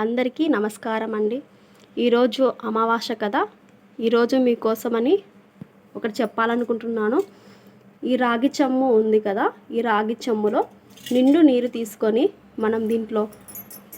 అందరికీ నమస్కారం అండి. ఈరోజు అమావాస్య కదా ఈరోజు మీకోసమని ఒకటి చెప్పాలనుకుంటున్నాను. ఈ రాగి చెమ్ము ఉంది కదా ఈ రాగి చెమ్ములో నిండు నీరు తీసుకొని మనం దీంట్లో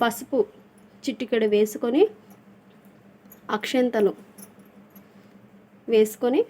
పసుపు చిటికెడు వేసుకొని అక్షంతలు వేసుకొని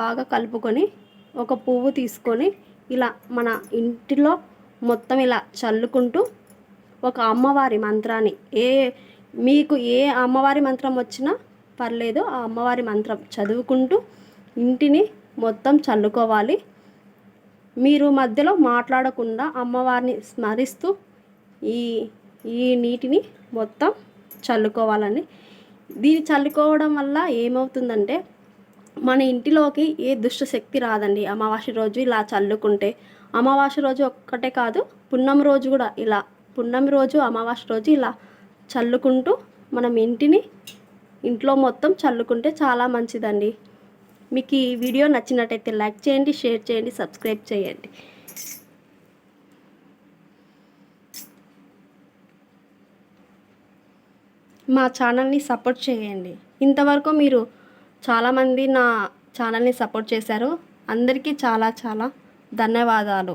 బాగా కలుపుకొని ఒక పువ్వు తీసుకొని ఇలా మన ఇంటిలో మొత్తం ఇలా చల్లుకుంటూ ఒక అమ్మవారి మంత్రాన్ని. ఏ మీకు ఏ అమ్మవారి మంత్రం వచ్చినా పర్లేదు ఆ అమ్మవారి మంత్రం చదువుకుంటూ ఇంటిని మొత్తం చల్లుకోవాలి. మీరు మధ్యలో మాట్లాడకుండా అమ్మవారిని స్మరిస్తూ ఈ ఈ నీటిని మొత్తం చల్లుకోవాలని దీన్ని చల్లుకోవడం వల్ల ఏమవుతుందంటే మన ఇంటిలోకి ఏ దుష్ట శక్తి రాదండి. అమావాస్య రోజు ఇలా చల్లుకుంటే అమావాస్య రోజు ఒక్కటే కాదు పున్నం రోజు కూడా ఇలా పున్నమి రోజు అమావాస్య రోజు ఇలా చల్లుకుంటూ మనం ఇంటిని ఇంట్లో మొత్తం చల్లుకుంటే చాలా మంచిదండి. మీకు ఈ వీడియో నచ్చినట్టయితే లైక్ చేయండి షేర్ చేయండి సబ్స్క్రైబ్ చేయండి. మా ఛానల్ని సపోర్ట్ చేయండి. ఇంతవరకు మీరు చాలామంది నా ఛానల్ని సపోర్ట్ చేశారు. అందరికీ చాలా చాలా ధన్యవాదాలు.